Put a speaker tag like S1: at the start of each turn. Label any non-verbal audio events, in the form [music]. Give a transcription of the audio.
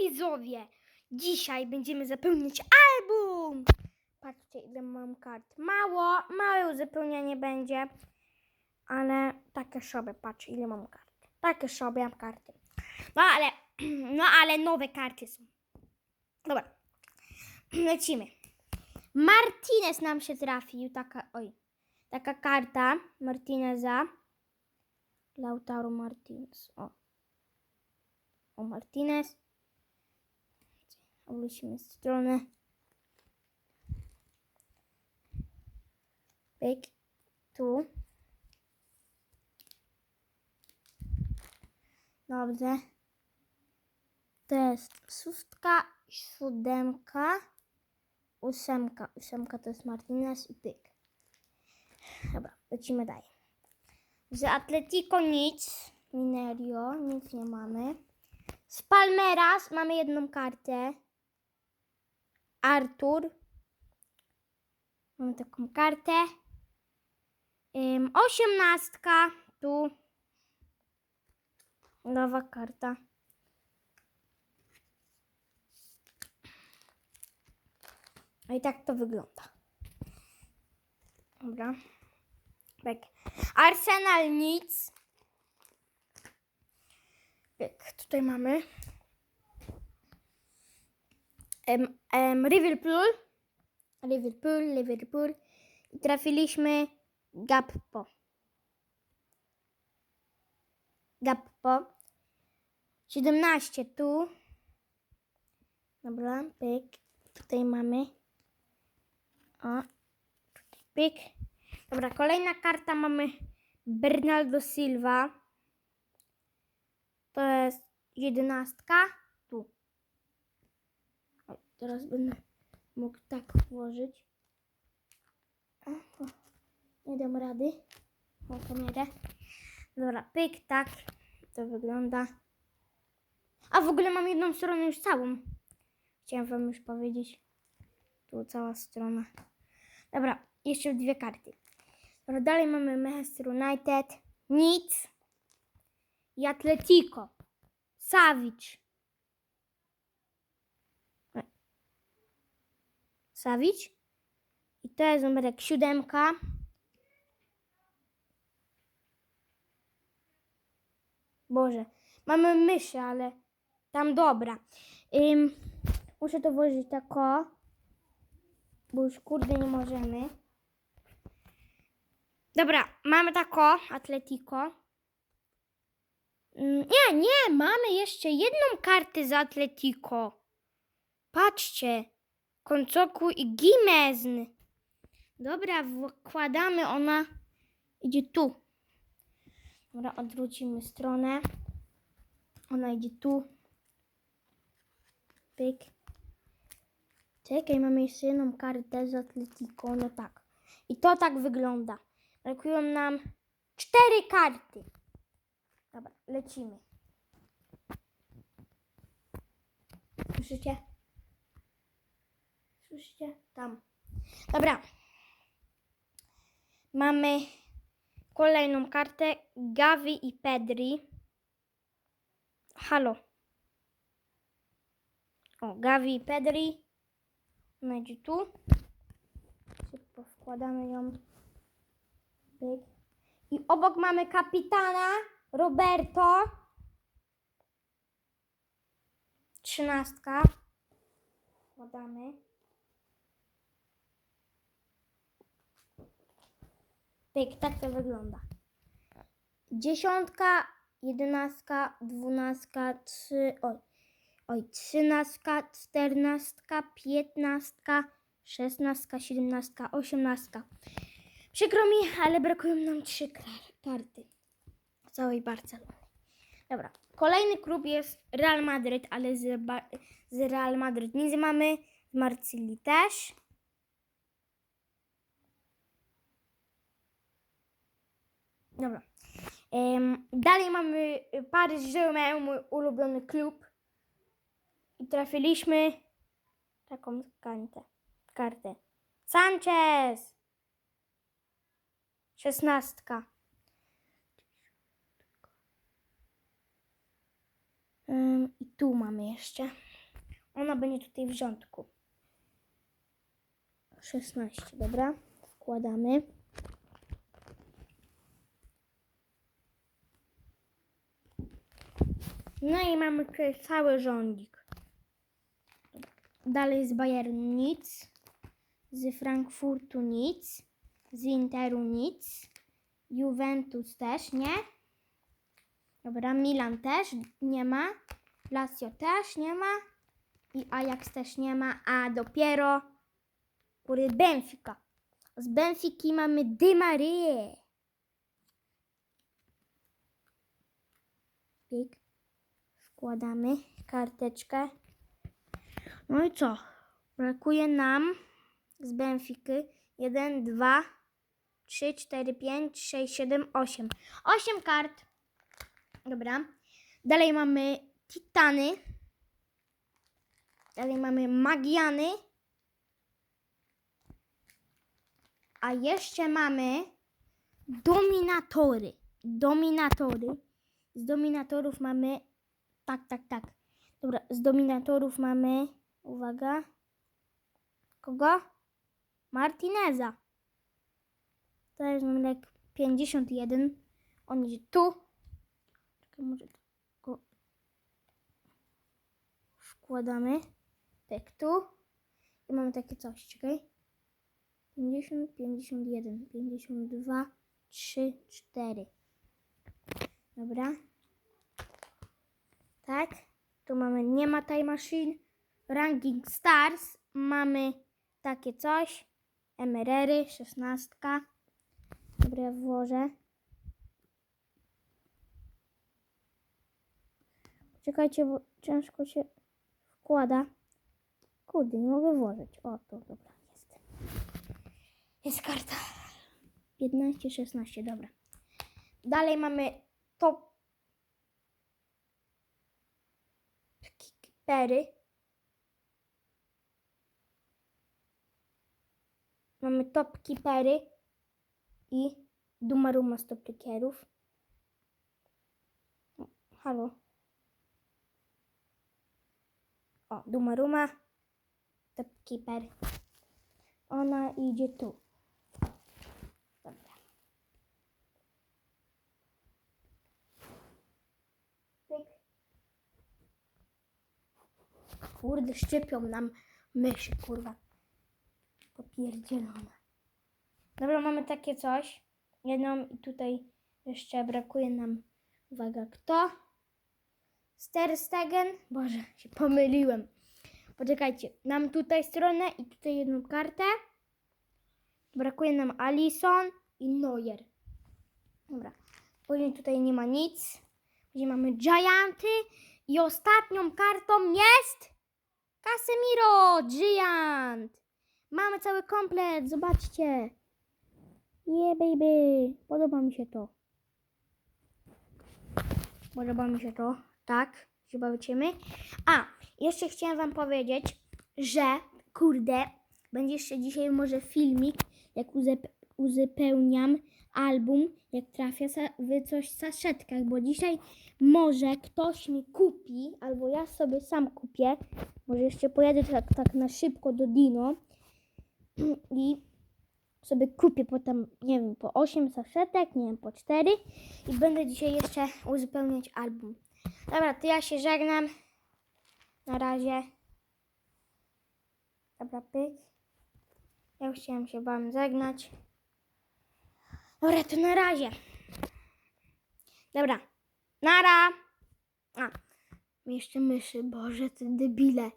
S1: widzowie! Dzisiaj będziemy zapełniać album! Patrzcie, ile mam kart. Mało, małe uzupełnienie będzie, ale takie sobie, patrz, ile mam kart. Takie sobie mam karty. No ale, [clears throat] no ale nowe karty są. Dobra, [clears throat] lecimy. Martinez nam się trafił, taka, oj, taka karta Martineza. Lautaro Martinez, o. O Martinez. Obrócimy stronę. Pyk. Tu. Dobrze. To jest szóstka, siódemka, ósemka. Ósemka to jest Martinez i pyk. Dobra, lecimy dalej. Z Atletico nic. Minerio, nic nie mamy. Z Palmeras mamy jedną kartę. Artur. Mamy taką kartę. Ym, osiemnastka. Tu. Nowa karta. No i tak to wygląda. Dobra. Tak. Arsenal nic. Tak, tutaj mamy. Em, em, Liverpool. Liverpool, Liverpool. I trafiliśmy Gappo. Gappo. 17 tu. Dobra, pyk. Tutaj mamy. O, tutaj pyk. Dobra, kolejna karta mamy Bernardo Silva. To jest jedenastka. Teraz będę mógł tak włożyć. Nie dam rady. O, da. Dobra, pyk, tak. To wygląda. A w ogóle mam jedną stronę już całą. Chciałem wam już powiedzieć. Tu cała strona. Dobra, jeszcze dwie karty. Dobra, dalej mamy Manchester United. Nic. I Atletico. Savic. Savic. I to jest numerek siódemka. Boże, mamy myszy, ale tam dobra. Ym, muszę to włożyć tak o, bo już kurde nie możemy. Dobra, mamy tako, Atletico. Mm, Nie, nie, mamy jeszcze jedną kartę z Atletico. Patrzcie, Koncoku i Gimezn. Dobra, wkładamy, ona idzie tu. Dobra, odwrócimy stronę. Ona idzie tu. Pyk. Czekaj, mamy jeszcze jedną kartę z Atletico. No tak. I to tak wygląda. Brakują nam cztery karty. Dobra, lecimy. Słyszycie? Słyszycie? Tam. Dobra. Mamy kolejną kartę Gavi i Pedri. Halo. O, Gavi i Pedri. Ona tu. Szybko wkładamy ją. I obok mamy kapitana Roberto. Trzynastka. Wkładamy. Pyk, tak to wygląda. Dziesiątka, jedenastka, dwunastka, trzy, oj, oj, trzynastka, czternastka, piętnastka, szesnastka, siedemnastka, osiemnastka. Przykro mi, ale brakują nam trzy kar- karty całej Barcelonie. Dobra, kolejny klub jest Real Madryt, ale z, z Real Madryt nic mamy, z Marcylii też. Dobra. Em, dalej mamy Paryż Germain, mój ulubiony klub. I trafiliśmy taką kartę. kartę. Sanchez! Szesnastka. Em, I tu mamy jeszcze. Ona będzie tutaj w rządku. 16, dobra. Wkładamy. No i mamy cały rządzik. Dalej z Bayernu nic. Z Frankfurtu nic. Z Interu nic. Juventus też nie. Dobra, Milan też nie ma. Lazio też nie ma. I Ajax też nie ma. A dopiero kurde Benfica. Z Benfiki mamy Di Maria. Wkładamy karteczkę. No i co? Brakuje nam z Benfiki 1, 2, 3, 4, 5, 6, 7, 8. 8 kart. Dobra. Dalej mamy Titany. Dalej mamy Magiany. A jeszcze mamy Dominatory. Dominatory. Z Dominatorów mamy... Tak, tak, tak. Dobra, z Dominatorów mamy... Uwaga. Kogo? Martineza. To jest numer 51. On idzie tu. Czekaj, może go wkładamy. Tak tu. I mamy takie coś, czekaj. 50, 51, 52, 3, 4. Dobra. Tak. Tu mamy nie ma Time Machine. Ranking Stars. Mamy takie coś. MRR, 16. Dobra, ja włożę. Czekajcie, bo ciężko się wkłada. Kurde, nie mogę włożyć. O, to dobra, jest. Jest karta. 15, 16, dobra. Dalej mamy top kipery. Mamy top kipery i Dumaruma z top kickerów. O, Halo. O, Dumaruma, top keeper. Ona idzie tu. Dobra. Pyk. Kurde, szczypią nam myszy, kurwa. Popierdzielone. Dobra, mamy takie coś. Jedną i tutaj jeszcze brakuje nam, uwaga, kto? Sterstegen. Boże, się pomyliłem. Poczekajcie, mam tutaj stronę i tutaj jedną kartę. Brakuje nam Alison i Neuer. Dobra. Później tutaj nie ma nic. Później mamy Gianty i ostatnią kartą jest Casemiro Giant. Mamy cały komplet, zobaczcie. Yeah baby, podoba mi się to. Podoba mi się to, tak, się bawicie. A, jeszcze chciałem wam powiedzieć, że kurde, będzie jeszcze dzisiaj może filmik, jak uzup- uzupełniam album, jak trafia sa- w coś w saszetkach, bo dzisiaj może ktoś mi kupi, albo ja sobie sam kupię, może jeszcze pojadę tak, tak na szybko do Dino [clears throat] i sobie kupię potem, nie wiem, po 8 saszetek, nie wiem, po 4 i będę dzisiaj jeszcze uzupełniać album. Dobra, to ja się żegnam. Na razie. Dobra, pyk. Ja już chciałem się wam żegnać. Dobra, to na razie. Dobra, nara. A, jeszcze myszy, boże, ty debile.